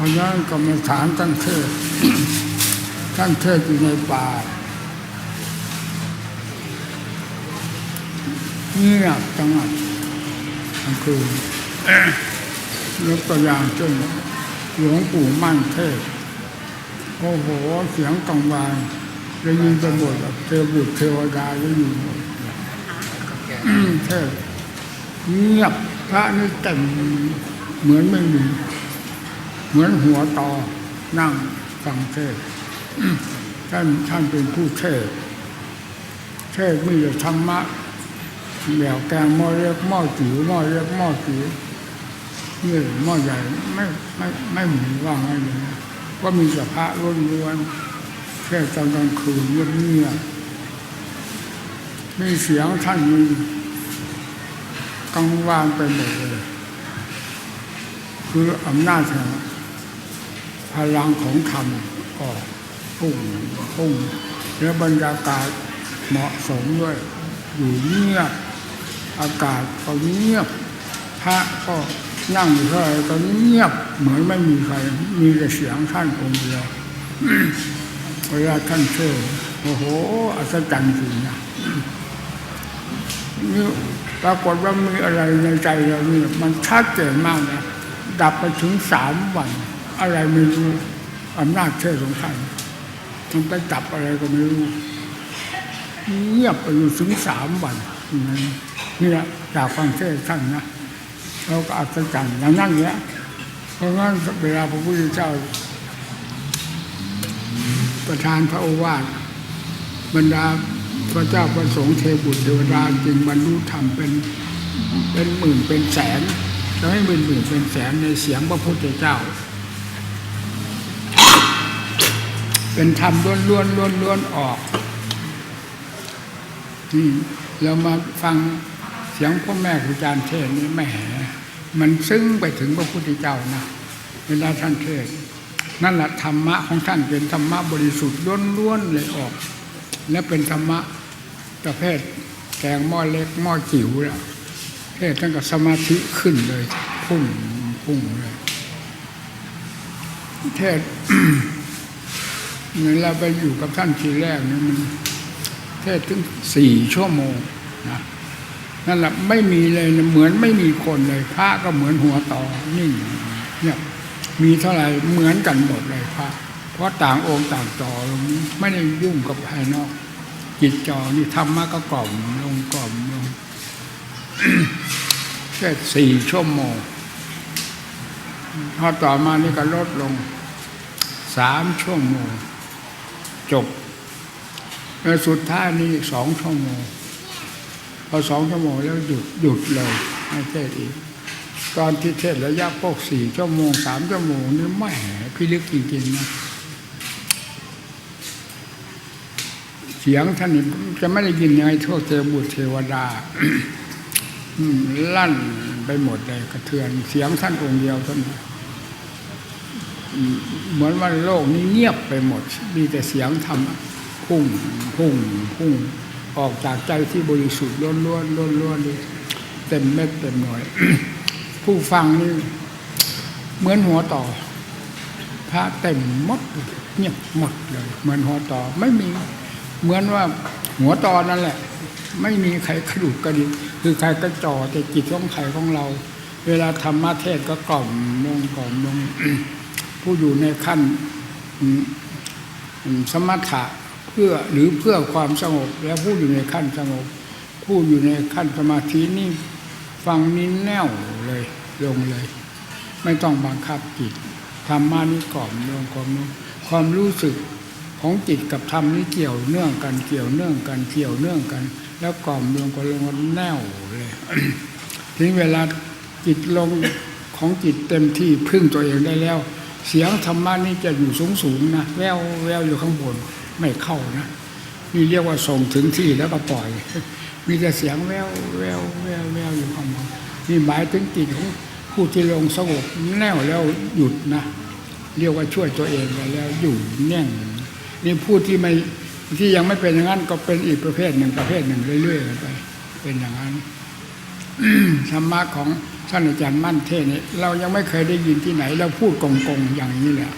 ราะนั้นกรรมฐานตั้งเทศตั้งเทศอยู่ในป่าเงียบสงัดกลางคืนยกตัวอย่างเช่นหลวงปู่มั่นเทศโอ้โหเสียงกังวานได้ยินไปหมดเทวบุตรเทวดาได้ยินหมดเทศเงียบพระนี่เต็มเหมือนไม่มี เหมือนหัวต่อนั่งฟังเทศท่านท่านเป็นผู้เทศเทศมีแต่ธรรมะแบบแกงหม้อเล็กหม้อจิ๋วหม้อเล็กหม้อจิ๋วนี่หม้อใหญ่ไม่ไม่ไม่เหมือนว่าไงเลยนะก็มีแต่พระล้วนแค่ตอนกลางคืนเงียบๆมีเสียงท่านมีกังวานไปหมดเลย คืออำนาจแห่ง พลังของธรรมก็พุ่งพุ่งแล้วบรรยากาศเหมาะสมด้วย อยู่เงียบอากาศก็เงียบ พระก็นั่งอยู่เท่าไร่ตอนนี้เงียบ เหมือนไม่มีใคร มีแต่เสียงท่านองค์เดียวเวลาท่านเทศน์โอ้โห อัศจรรย์จริงนะนี่ปรากฏว่ามีอะไรในใจเราเนี่ยมันชัดเจนมากนะ ดับไปถึงสามวัน อะไรไม่รู้อำนาจเทศน์ของท่านมันไปดับอะไรก็ไม่รู้เงียบไปอยู่ถึงสามวันนี่แหละจากฟังเทศน์ท่านนะเราก็อัศจรรย์อย่างนั้นเนี้ยเพราะงั้นเวลาพระพุทธเจ้า ประทานพระโอวาทบรรดาพระเจ้าประสงค์เทบุตรเทวดาจึงบรรลุธรรมเป็นเป็นหมื่นเป็นแสนจะให้เป็นหมื่นเป็นแสนในเสียงพระพุทธเจ้า เป็นธรรมล้วนล้วนล้วนล้วนออกนี่เรามาฟังเสียงพ่อแม่ครูอาจารย์เทศนี่แหมมันซึ้งไปถึงพระพุทธเจ้านะเวลาท่านเทศนั่นแหละธรรมะของท่านเป็นธรรมะบริสุทธิ์ล้วนๆเลยออก และเป็นธรรมะประเภทแกงหม้อเล็กหม้อจิ๋วแล้วเทศท่านก็สมาธิขึ้นเลยพุ่งพุ่งเลยเทศ เหมือนเราไปอยู่กับท่านทีแรกนี่มันเทศถึงสี่ชั่วโมงนะนั่นแหละไม่มีเลยนะเหมือนไม่มีคนเลยพระก็เหมือนหัวต่อนิ่งเนี่ยมีเท่าไหร่เหมือนกันหมดเลยพระเพราะต่างองค์ต่างจอลงไม่ได้ยุ่งกับภายนอก จิตจอนี่ธรรมะก็กล่อมลงกล่อมลงแค่สี่ชั่วโมงพอต่อมานี่ก็ลดลงสามชั่วโมง จบสุดท้ายนี่อีกสองชั่วโมงพอสองชั่วโมงแล้วหยุดหยุดเลยไม่เทศอีก ตอนที่เทศระยะพวกสี่ชั่วโมงสามชั่วโมงนี่ไม่พิลึกจริงๆนะเสียงท่านจะไม่ได้ยินยังไงทั่วเทวบุตรเทวดาลั่นไปหมดเลยกระเทือนเสียงท่านองค์เดียวเท่านั้น เหมือนว่าโลกนี้เงียบไปหมด มีแต่เสียงธรรมพุ่งพุ่งพุ่งออกจากใจที่บริสุทธิ์ล้วนล้วนล้วนล้วนเลยเต็มเม็ดเต็มหน่วย ผู้ฟังนี่เหมือนหัวต่อ พระเต็มหมดเงียบหมดเลย เหมือนหัวต่อไม่มีเหมือนว่าหัวต่อนั่นแหละ ไม่มีใครขดุกกระดิกคือใครก็จ่อแต่จิตของใครของเรา เวลาธรรมะเทศก็กล่อมลงกล่อมลง ผู้อยู่ในขั้นอืมอืมสมถะเพื่อหรือเพื่อความสงบ แล้วผู้อยู่ในขั้นสงบ ผู้อยู่ในขั้นสมาธินี่ฟังนิ้แน่วเลยลงเลย ไม่ต้องบังคับจิตธรรมานี่กล่อมลงกล่อมลงความรู้สึกของจิตกับธรรมนี่เกี่ยวเนื่องกันเกี่ยวเนื่องกันเกี่ยวเนื่องกัน แล้วกล่อมลงก็ลงแน่วเลยถึงเวลาจิตลงของจิตเต็มที่พึ่งตัวเองได้แล้ว เสียงธรรมะนี่จะอยู่สูงสูงๆนะแววแววอยู่ข้างบนไม่เข้านะนี่เรียกว่าส่งถึงที่แล้วก็ปล่อย มีแต่เสียงแววแววแววแววอยู่ข้างบนนี่หมายถึงจิตของผู้ที่ลงสงบแน่วแล้วหยุดนะเรียกว่าช่วยตัวเองไปแล้วอยู่แน่งนี่ผู้ที่ไม่ที่ยังไม่เป็นอย่างนั้นก็เป็นอีกประเภทหนึ่งประเภทหนึ่งเรื่อยๆไป เป็นอย่างนั้น ธรรมะของท่านอาจารย์มั่นเทศนี่เรายังไม่เคยได้ยินที่ไหน เราพูดกงๆอย่างนี้แหละ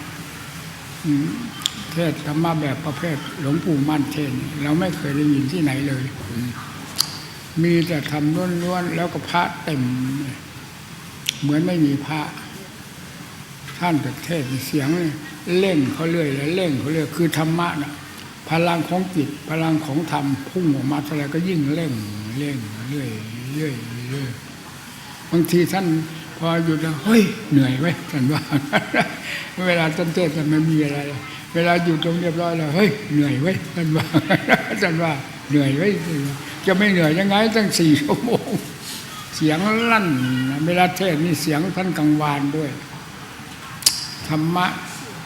เทศธรรมะแบบประเภท หลวงปู่มั่นเทศเนี่ยเราไม่เคยได้ยินที่ไหนเลย มีแต่ทำล้วนๆแล้วก็พระเต็ม เหมือนไม่มีพระ ท่านแต่เทศเสียงเนี่ยเล่งเขาเรื่อยแล้วเล่งเขาเรื่อยคือธรรมะน่ะ พลังของจิตพลังของธรรมพุ่งออกมาเท่าไรก็ยิ่งเล่งเล่งเรื่อยเรื่อยเรื่อยบางทีท่านพอหยุดแล้วเฮ้ยเหนื่อยไว้ท่านว่า เวลาท่านเทศน์ท่านไม่มีอะไร เวลาหยุดตรงเรียบร้อยแล้วเฮ้ยเหนื่อยไว้ท่านว่าท่านว่าเหนื่อยไว้จะไม่เหนื่อยยังไงตั้งสี่ชั่วโมงเสียงลั่นเวลาเทศน์นี่เสียงท่านกังวานด้วยธรรมะ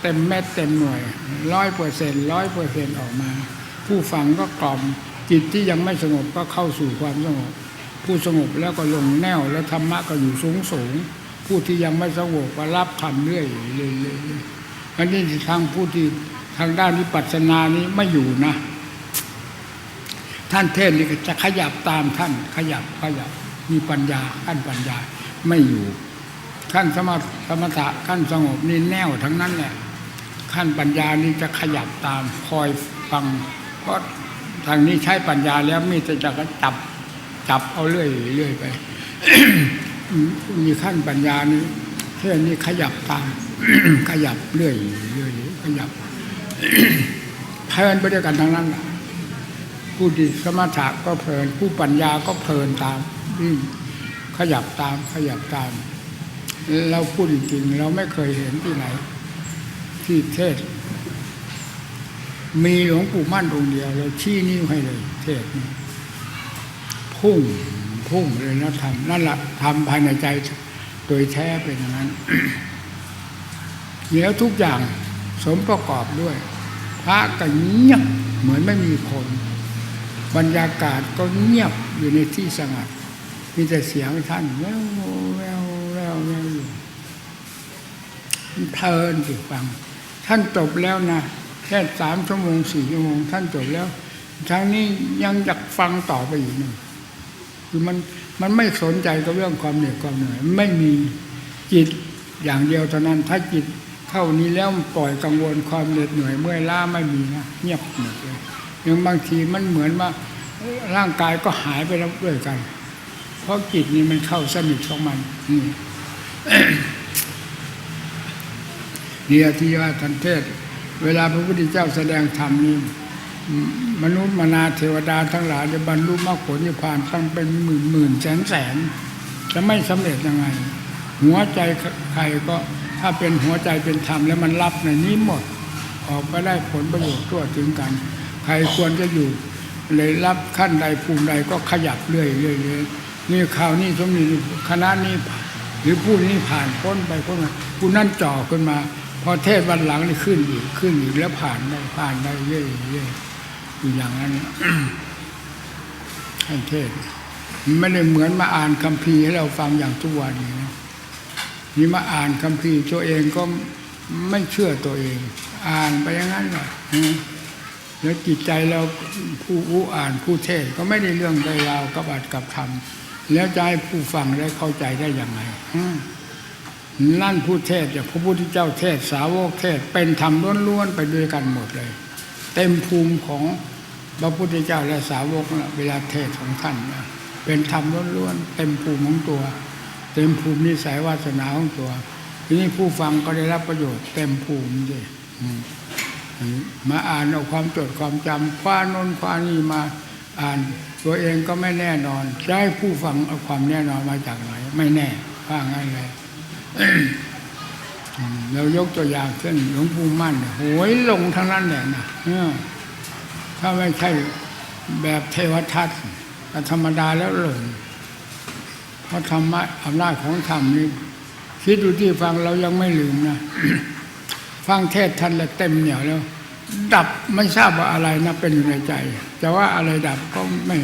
เต็มเม็ดเต็มหน่วยร้อยเปอร์เซ็นร้อยเปอร์เซ็นออกมา ผู้ฟังก็กล่อมจิตที่ยังไม่สงบก็เข้าสู่ความสงบ ผู้สงบแล้วก็ลงแนวแล้วธรรมะก็อยู่สูงสูงผู้ที่ยังไม่สงบก็รับคำเรื่อยเรื่อยเรื่อยเรื่อยอันนี้ทางผู้ที่ทางด้านวิปัสสนานี้ไม่อยู่นะ ท่านเทศน์นี่จะขยับตามท่านขยับขยับมีปัญญาขั้นปัญญาไม่อยู่ขั้นสมถสมถะขั้นสงบนี่แน่วทั้งนั้นแหละ ขั้นปัญญานี่จะขยับตามคอยฟัง เพราะทางนี้ใช้ปัญญาแล้วมีแต่จะก็จับจับเอาเรื่อยเรื่อยไป มีขั้นปัญญานี่เท่นี้ขยับตามขยับเรื่อยเรื่อยขยับเพลินไปด้วยกันทั้งนั้นแหละผู้ที่สมถะก็เพลิน ผู้ปัญญาก็เพลินตามขยับตามขยับตาม เราพูดจริงๆเราไม่เคยเห็นที่ไหน ที่เทศ มีหลวงปู่มั่นองค์เดียวเราชี้นิ้วให้เลย เทศพุ่งพุ่งเลยนะทำนั่นแหละทำภายในใจโดยแท้เป็นอย่างนั้นแล้วทุกอย่างสมประกอบด้วย พระก็เงียบเหมือนไม่มีคน บรรยากาศก็เงียบอยู่ในที่สงัด มีแต่เสียงท่านแววแววแววแววอยู่เพลินสิฟัง ท่านจบแล้วนะแค่สามชั่วโมงสี่ชั่วโมงท่านจบแล้วทางนี้ยังอยากฟังต่อไปอีกหนึ่งคือมันมันไม่สนใจกับเรื่องความเหนื่อยความเหนื่อยไม่มีจิตอย่างเดียวเท่านั้นถ้าจิตเท่านี้แล้วปล่อยกังวลความเหน็ดเหนื่อยเมื่อยล้าไม่มีนะเงียบหมดเลยยังบางทีมันเหมือนว่าร่างกายก็หายไปแล้วด้วยกัน เพราะจิตนี่มันเข้าสนิทของมันนี่ เนี่ยที่ว่าทันเทศ เวลาพระพุทธเจ้าแสดงธรรมนี่มนุษย์มนาเทวดาทั้งหลายจะบรรลุมรรคผลนิพพานต้งเป็นหมื่นหมื่นแสนแสนจะไม่สำเร็จยังไง หัวใจใครก็ถ้าเป็นหัวใจเป็นธรรมแล้วมันรับในนี้หมด ออกไปได้ผลประโยชน์ทั่วถึงกัน ใครควรจะอยู่ เลยรับขั้นใดภูมิใดก็ขยับเรื่อยเรื่อยเยนี่ข่าวนี้สมนี้คณะนี้หรือผู้นี้ผ่านพ้นไปพ้นมาผู้นั้นจ่อขึ้นมา อเทศวันหลังนี่ขึ้นอีกขึ้นอีกแล้วผ่านได้ผ่านได้เรื่อยเรื่อยอยู่อย่างนั้นให้เทศไม่ได้เหมือนมาอ่านคัมภีร์ให้เราฟังอย่างทุกวันนี้นะนี่มาอ่านคัมภีร์ตัวเองก็ไม่เชื่อตัวเอง อ่านไปอย่างนั้นแหละแล้วจิตใจเราผู้ผู้อ่านผู้เทศก็ไม่ได้เรื่องได้ราวกับอัดกับทำแล้วจะให้ผู้ฟังได้เข้าใจได้อย่างไรอื นั่นผู้เทศอย่างพระพุทธเจ้าเทศสาวกเทศเป็นธรรมล้วนๆไปด้วยกันหมดเลย เต็มภูมิของพระพุทธเจ้าและสาวกนะเวลาเทศของท่านนะเป็นธรรมล้วนๆเต็มภูมิของตัว เต็มภูมินิสัยวาสนาของตัว ทีนี้ผู้ฟังก็ได้รับประโยชน์เต็มภูมิเลยมาอ่านเอาความจดความจำคว้านนคว้านี่มาอ่านตัวเองก็ไม่แน่นอนจะให้ผู้ฟังเอาความแน่นอนมาจากไหนไม่แน่ว่างั้นเลย เรายกตัวอย่างเช่นหลวงปู่มั่นเนี่ยโหยลงทั้งนั้นแหละนะถ้าไม่ใช่แบบเทวทัตธรรมดาแล้วหลงเพราะธรรมะอำนาจของธรรมนี่คิดดูที่ฟังเรายังไม่ลืมนะฟังเทศท่านแล้วเต็มเหนียวแล้ว ดับไม่ทราบว่าอะไรนะเป็นอยู่ในใจจะว่าอะไรดับก็ไม่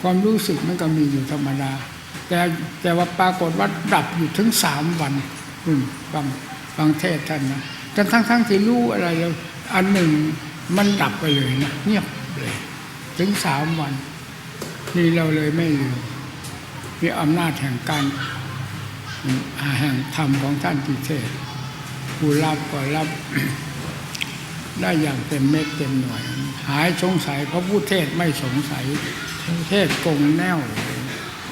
ความรู้สึกมันก็มีอยู่ธรรมดา แต่แต่ว่าปรากฏว่าดับอยู่ถึงสามวันอืมฟังฟังเทศท่านนะจนทั้งทั้งที่รู้อะไรแล้วอันหนึ่งมันดับไปเลยนะเงียบเลย ถึงสามวัน นี่เราเลยไม่ลืมมีอำนาจแห่งการแห่งธรรมของท่านทีเทศผู้รับก็รับได้อย่างเต็มเม็ดเต็มหน่วย หายสงสัยเพราะผู้เทศไม่สงสัยเทศกงแน่ว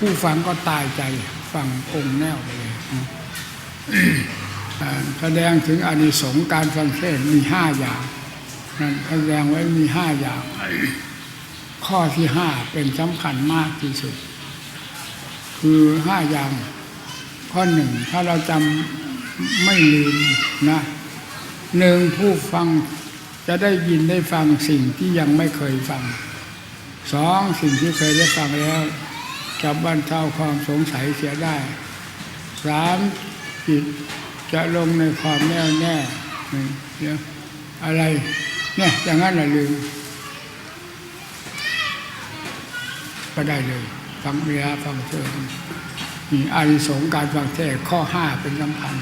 ผู้ฟังก็ตายใจฟังกงแน่วไปเลยแสดงถึงอานิสงส์การฟังเทศน์มีห้าอย่างนั่นแสดงไว้มีห้าอย่าง ข้อที่ห้าเป็นสำคัญมากที่สุด คือห้าอย่าง ข้อหนึ่งถ้าเราจำไม่ลืมนะหนึ่งผู้ฟังจะได้ยินได้ฟังสิ่งที่ยังไม่เคยฟังสองสิ่งที่เคยได้ฟังแล้ว จะบรรเทาความสงสัยเสียได้สามจิตจะลงในความแน่วแน่นี่เดียวอะไรเนี่ยอย่างนั้นแหละลืมก็ได้เลย ฟังเวลาฟังเทศน์มีอานิสงส์การฟังเทศข้อห้าเป็นสำคัญ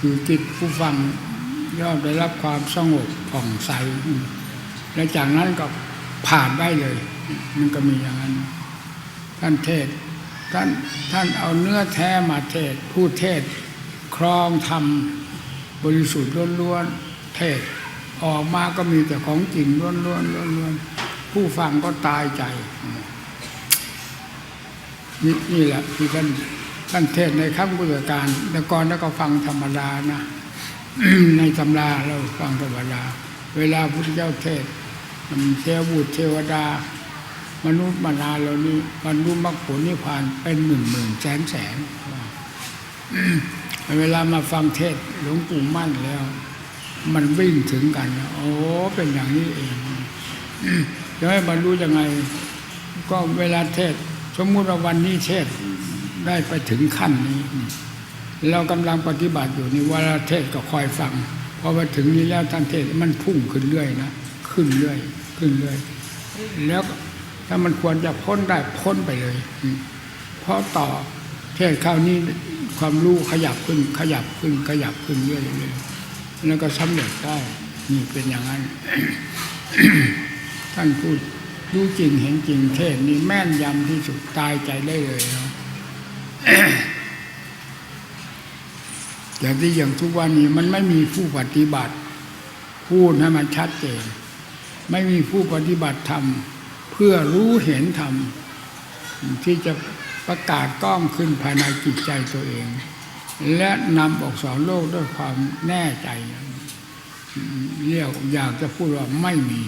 คือจิตผู้ฟังย่อมได้รับความสงบผ่องใส และจากนั้นก็ผ่านได้เลย มันก็มีอย่างนั้น ท่านเทศท่านท่านเอาเนื้อแท้มาเทศ ผู้เทศครองธรรมบริสุทธิ์ล้วนๆเทศออกมาก็มีแต่ของจริงล้วนๆล้วนๆผู้ฟังก็ตายใจนี่นี่แหละที่ท่านท่านเทศในขั้งพุทธการแต่ก่อนแล้วก็ฟังธรรมดานะในตำราเราฟังธรรมดา เวลาพุทธเจ้าเทศเทวบุตรเทวดา มนุษย์มนาเหล่านี้บรรลุมรรคผลนิพพานเป็นหมื่นหมื่นแสนแสนเวลามาฟังเทศหลวงปู่มั่นแล้ว มันวิ่งถึงกันนะโอ้เป็นอย่างนี้เองจะให้บรรลุยังไง ก็เวลาเทศ สมมุติว่าวันนี้เทศได้ไปถึงขั้นนี้ เรากำลังปฏิบัติอยู่นี่เวลาเทศก็คอยฟังพอไปถึงนี้แล้วท่านเทศมันพุ่งขึ้นเรื่อยนะขึ้นเรื่อย ขึ้นเรื่อย แล้ว ถ้ามันควรจะพ้นได้พ้นไปเลย เพราะต่อเทศคราวนี้ความรู้ขยับขึ้น ขยับขึ้น ขยับขึ้นเรื่อยๆแล้วก็สำเร็จได้นี่เป็นอย่างนั้น ท่านพูดรู้จริงเห็นจริงเทศนี่แม่นยำที่สุดตายใจได้เลยเนาะอย่างที่อย่างทุกวันนี้มันไม่มีผู้ปฏิบัติ พูดให้มันชัดเจน ไม่มีผู้ปฏิบัติธรรม เพื่อรู้เห็นธรรมที่จะประกาศกล้องขึ้นภายในจิตใจตัวเอง และนำออกสอนโลกด้วยความแน่ใจเรียกอยากจะพูดว่าไม่มี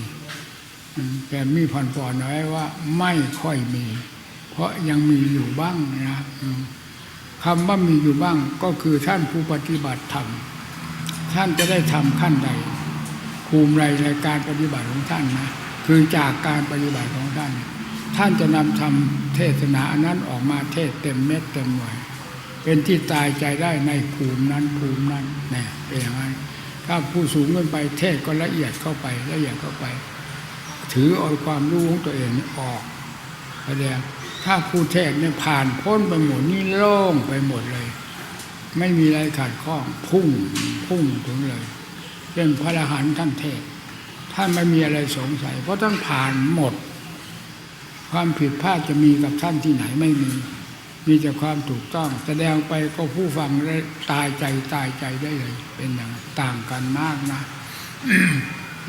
แต่มีผ่อนๆไว้ว่าไม่ค่อยมี เพราะยังมีอยู่บ้างนะคำว่ามีอยู่บ้างก็คือท่านผู้ปฏิบัติธรรมท่านจะได้ทำขั้นใดภูมิไรในการปฏิบัติของท่านนะ คือจากการปฏิบัติของท่าน ท่านจะนำทำเทศนาอันนั้นออกมาเทศเต็มเม็ดเต็มหน่วย เป็นที่ตายใจได้ในภูมินั้นภูมินั้นเนี่ยเป็นอย่างนั้นถ้าผู้สูงขึ้นไปเทศก็ละเอียดเข้าไปละเอียดเข้าไป ถือเอาความรู้ของตัวเองนี่ออกแสดงถ้าผู้เทศเนี่ยผ่านพ้นไปหมดนี่โล่งไปหมดเลย ไม่มีอะไรขาดข้องพุ่งพุ่งถึงเลยเช่นพระอรหันต์ท่านเทศ ท่านไม่มีอะไรสงสัย เพราะท่านผ่านหมด ความผิดพลาดจะมีกับท่านที่ไหนไม่มี มีแต่ความถูกต้อง แสดงไปก็ผู้ฟังได้ตายใจตายใจได้เลย เป็นอย่างต่างกันมากนะ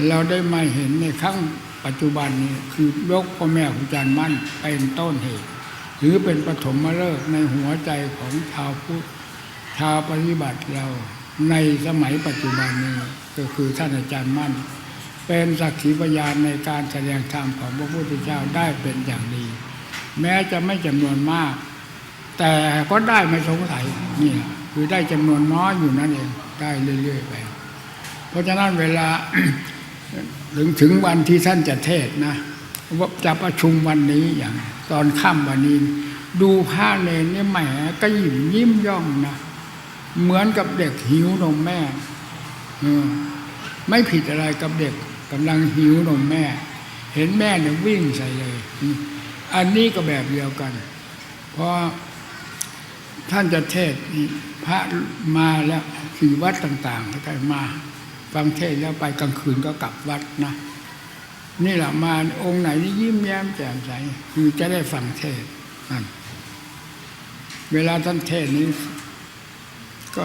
เราได้มาเห็นในครั้งปัจจุบันนี้คือยกพ่อแม่ครูอาจารย์มั่นเป็นต้นเหตุ หรือเป็นปฐมฤกษ์ในหัวใจของชาวพุทธชาวปฏิบัติเราในสมัยปัจจุบันนี้ก็คือท่านอาจารย์มั่น เป็นสักขีพยานในการแสดงธรรมของพระพุทธเจ้าได้เป็นอย่างดี แม้จะไม่จำนวนมาก แต่ก็ได้ไม่สงสัยนี่คือได้จำนวนน้อยอยู่นั่นเองได้เรื่อย ๆ ไป เพราะฉะนั้นเวลาถึงถึงวันที่ท่านจะเทศน์นะว่าจะประชุมวันนี้อย่าง ตอนค่ำวันนี้ ดูพระเนรนี่แหมก็ยิ้มยิ้มย่องนะเหมือนกับเด็กหิวนมแม่ไม่ผิดอะไรกับเด็ก กำลังหิวนมแม่ เห็นแม่เนี่ยวิ่งใส่เลย อันนี้ก็แบบเดียวกัน เพราะท่านจะเทศน์พระมาแล้วสี่วัดต่าง ๆ แล้วก็มาฟังเทศแล้วไปกลางคืนก็กลับวัดนะนี่แหละมาองค์ไหนนี่ยิ้มแย้มแจ่มใสคือจะได้ฟังเทศนั่นเวลาท่านเทศน์นี้ ก็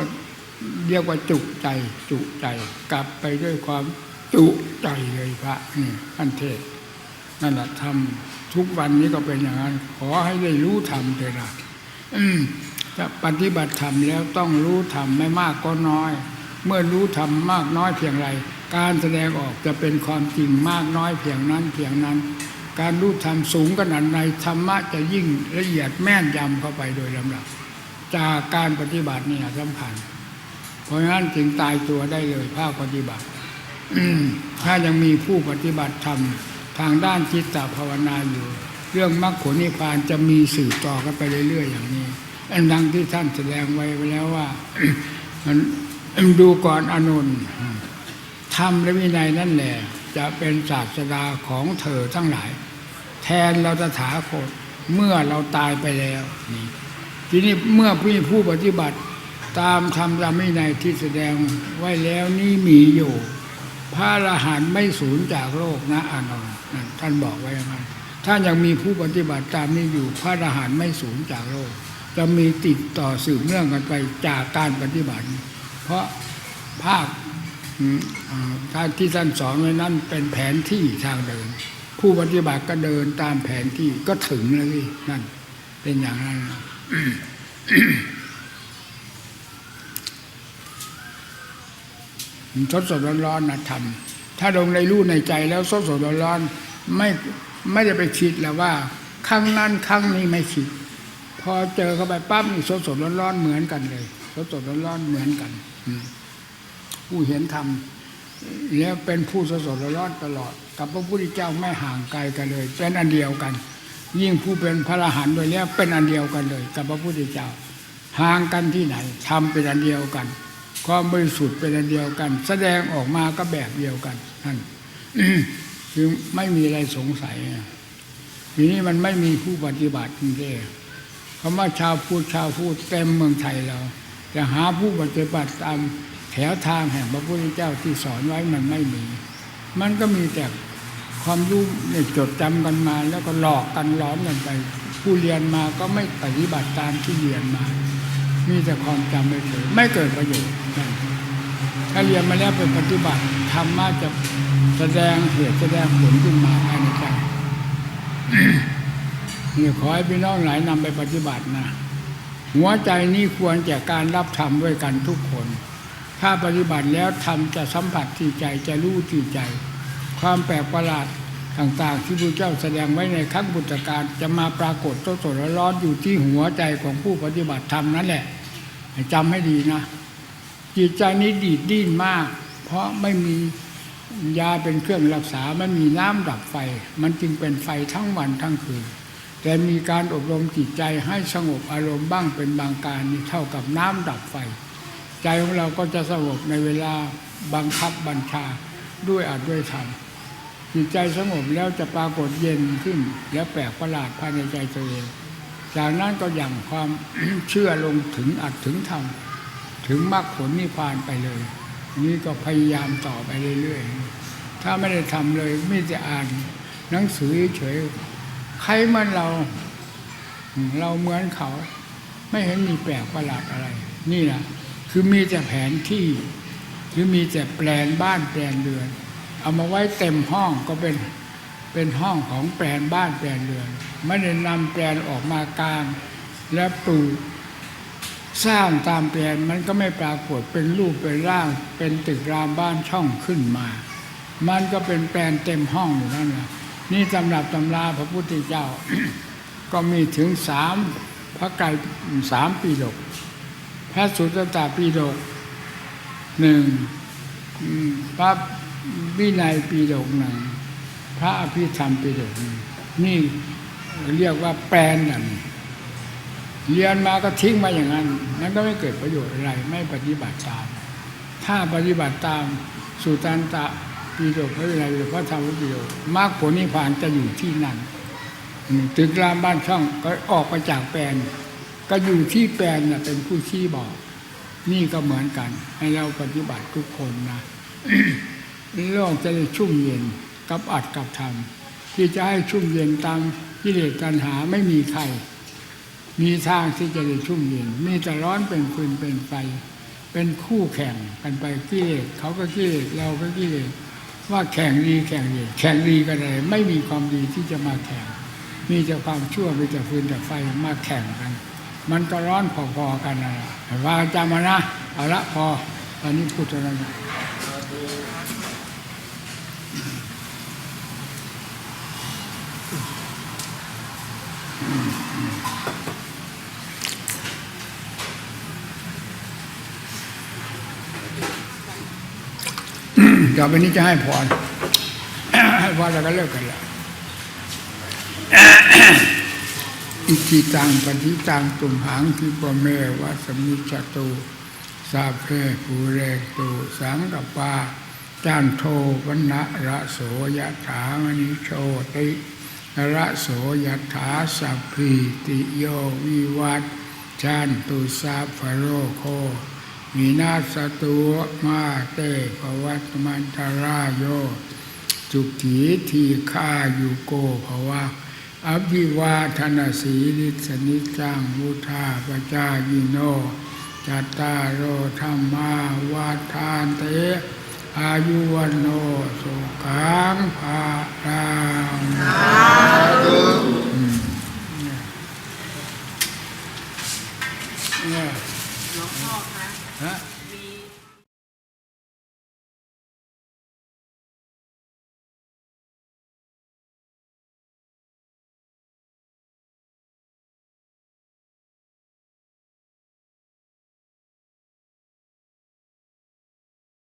เรียกว่าจุใจจุใจ กลับไปด้วยความ จุใจเลยพระนี่ท่านเทศนั่นแหละทำทุกวันนี้ก็เป็นอย่างนั้น ขอให้ได้รู้ธรรมเถอะนะถ้าปฏิบัติธรรมแล้วต้องรู้ธรรมไม่มากก็น้อย เมื่อรู้ธรรมมากน้อยเพียงไร การแสดงออกจะเป็นความจริงมากน้อยเพียงนั้นเพียงนั้น การรู้ธรรมสูงขนาดในธรรมะจะยิ่งละเอียดแม่นยำเข้าไปโดยลำดับ จากการปฏิบัติเนี่ยสำคัญ เพราะฉะนั้นจึงตายตัวได้เลยภาคปฏิบัติ ถ้ายังมีผู้ปฏิบัติธรรม ทางด้านจิตตภาวนาอยู่ เรื่องมรรคผลนิพพานจะมีสืบต่อกันไปเรื่อยๆอย่างนี้ อันดังที่ท่านแสดงไว้แล้วว่ามันดูก่อนอานนท์ธรรมและวินัยนั่นแหละ จะเป็นศาสดาของเธอทั้งหลาย แทนเราตถาคตเมื่อเราตายไปแล้วนี่ทีนี้เมื่อผู้ผู้ปฏิบัติตามธรรมตามวินัยที่แสดงไว้แล้วนี่มีอยู่ พระอรหันต์ไม่สูญจากโลกนะอานนท์นั่นท่านบอกไว้อย่างนั้นถ้ายังมีผู้ปฏิบัติตามนี้อยู่พระอรหันต์ไม่สูญจากโลก จะมีติดต่อสืบเนื่องกันไปจากการปฏิบัติ เพราะภาคท่านที่ท่านสอนไว้นั้นเป็นแผนที่ทางเดิน ผู้ปฏิบัติก็เดินตามแผนที่ก็ถึงแล้วนี่นั่นเป็นอย่างนั้น ทดสอบร้อนๆนะทำถ้าลงในรู้ในใจแล้วทดสอบร้อนๆไม่ไม่ได้ไปคิดแล้วว่าครั้งนั้นครั้งนี้ไม่คิด พอเจอเข้าไปปั๊บนี่สดสดร้อนๆเหมือนกันเลยสดสดร้อนๆเหมือนกันผู้เห็นธรรมแล้วเป็นผู้สดสดร้อนตลอด กับพระพุทธเจ้าไม่ห่างไกลกันเลย เป็นอันเดียวกัน ยิ่งผู้เป็นพระอรหันต์โดยแล้วเป็นอันเดียวกันเลย กับพระพุทธเจ้าห่างกันที่ไหนทำเป็นอันเดียวกัน ความบริสุทธิ์เป็นอันเดียวกัน แสดงออกมาก็แบบเดียวกันนั่นคือไม่มีอะไรสงสัยทีนี้มันไม่มีผู้ปฏิบัติจริงๆคำว่าชาวพูดชาวพูดเต็มเมืองไทยเราจะหาผู้ปฏิบัติตามแถวทางแห่งพระพุทธเจ้าที่สอนไว้มันไม่มี มันก็มีแต่ความรู้เนี่ยจดจำกันมา แล้วก็หลอกกันล้อมกันไป ผู้เรียนมาก็ไม่ปฏิบัติตามที่เรียนมา มีแต่ความจำไม่เกิดไม่เกิดประโยชน์ถ้าเรียนมาแล้วเป็นปฏิบัติธรรมะจะแสดงเหตุแสดงผลขึ้นมาภายในใจนี่ขอให้พี่น้องหลายนำไปปฏิบัตินะหัวใจนี่ควรแก่การรับธรรมด้วยกันทุกคน ถ้าปฏิบัติแล้วธรรมจะสัมผัสที่ใจจะรู้ที่ใจ ความแปลกประหลาดต่างๆ ที่พระเจ้าแสดงไว้ในครั้งบุตรการจะมาปรากฏต้นสดร้อนๆอยู่ที่หัวใจของผู้ปฏิบัติธรรมนั่นแหละ จำให้ดีนะ จิตใจนี้ดีดดิ้นมาก เพราะไม่มียาเป็นเครื่องรักษาไม่มีน้ำดับไฟ มันจึงเป็นไฟทั้งวันทั้งคืน แต่มีการอบรมจิตใจให้สงบอารมณ์บ้างเป็นบางการนี่เท่ากับน้ำดับไฟ ใจของเราก็จะสงบในเวลาบังคับบัญชาด้วยอาจด้วยธรรมจิตใจสงบแล้วจะปรากฏเย็นขึ้น และแปลกประหลาดภายในใจตัวเอง จากนั้นก็อย่างความเชื่อลงถึงอัดถึงธรรมถึงมรรคผลนิพพานไปเลย นี่ก็พยายามต่อไปเรื่อยๆ ถ้าไม่ได้ทำเลยไม่จะอ่านหนังสือเฉยใครมันเรา เราเหมือนเขา ไม่เห็นมีแปลกประหลาดอะไร นี่นะคือมีแต่แผนที่ หรือมีแต่แปลนบ้านแปลนเรือน เอามาไว้เต็มห้องก็เป็น เป็นห้องของแปลนบ้านแปลนเรือน ไม่ได้นำแปลนออกมากลางและปลูกสร้างตามแปลนมันก็ไม่ปรากฏเป็นรูปเป็นร่าง เป็นตึกรามบ้านช่องขึ้นมา มันก็เป็นแปลนเต็มห้องอยู่นั่นแหละนี่ตำรับตำราพระพุทธเจ้า ก็มีถึงสามพระไก่สามปีดก พระสุตตะปีดกหนึ่งพระวินัยปีดกหนึ่ง พระอภิธรรมปีดกนี่เรียกว่าแปลนนั่นเรียนมาก็ทิ้งมาอย่างนั้นนั้นก็ไม่เกิดประโยชน์อะไร ไม่ปฏิบัติตาม ถ้าปฏิบัติตามสุตันตะปีโดกพระวินัยพระธรรมวิโดกมรรคผลนิพพานจะอยู่ที่นั่นตึกรามบ้านช่องก็ออกไปจากแปลนก็อยู่ที่แปลนน่ะเป็นผู้ชี้บอก นี่ก็เหมือนกัน ให้เราปฏิบัติทุกคนนะโลกจะได้ชุ่มเย็น กับอัดกับธรรมที่จะให้ชุ่มเย็นตามกิเลสตัณหาไม่มีใคร มีทางที่จะได้ชุ่มเย็นมีแต่ร้อนเป็นฟืนเป็นไฟเป็นคู่แข่งกันไปกิเลสเขาก็กิเลสเราก็กิเลสว่าแข่งดีแข่งดีแข่งดีกันเลยไม่มีความดีที่จะมาแข่ง มีแต่ความชั่วมีแต่ฟืนแต่ไฟมาแข่งกัน มันก็ร้อนพอๆกันนะว่าจำมานะเอาละพอตอนนี้พูดเท่านั้น ต่อไปนี้จะให้พรให้พรแล้วก็เลิกกันล้วอิจิตังปฏิตังตุมหังคิปเมวะสมิจตุสาเพภูเรตุสังกปาจันโทวันนะระโสยถามณิโชติระโสยถาสัพพิติโยวิวัตจันตุสาพโรโค มีนาสตุมาเตภวัตมันตรายโยจุกีทีฆายุโกภวะอภิวาทนาสีริสนิจังมุทาปจายิโนจัตตาโรธรรมาวาทานเต อายุวันโนสุขังภารังสาธุ হ্যাঁ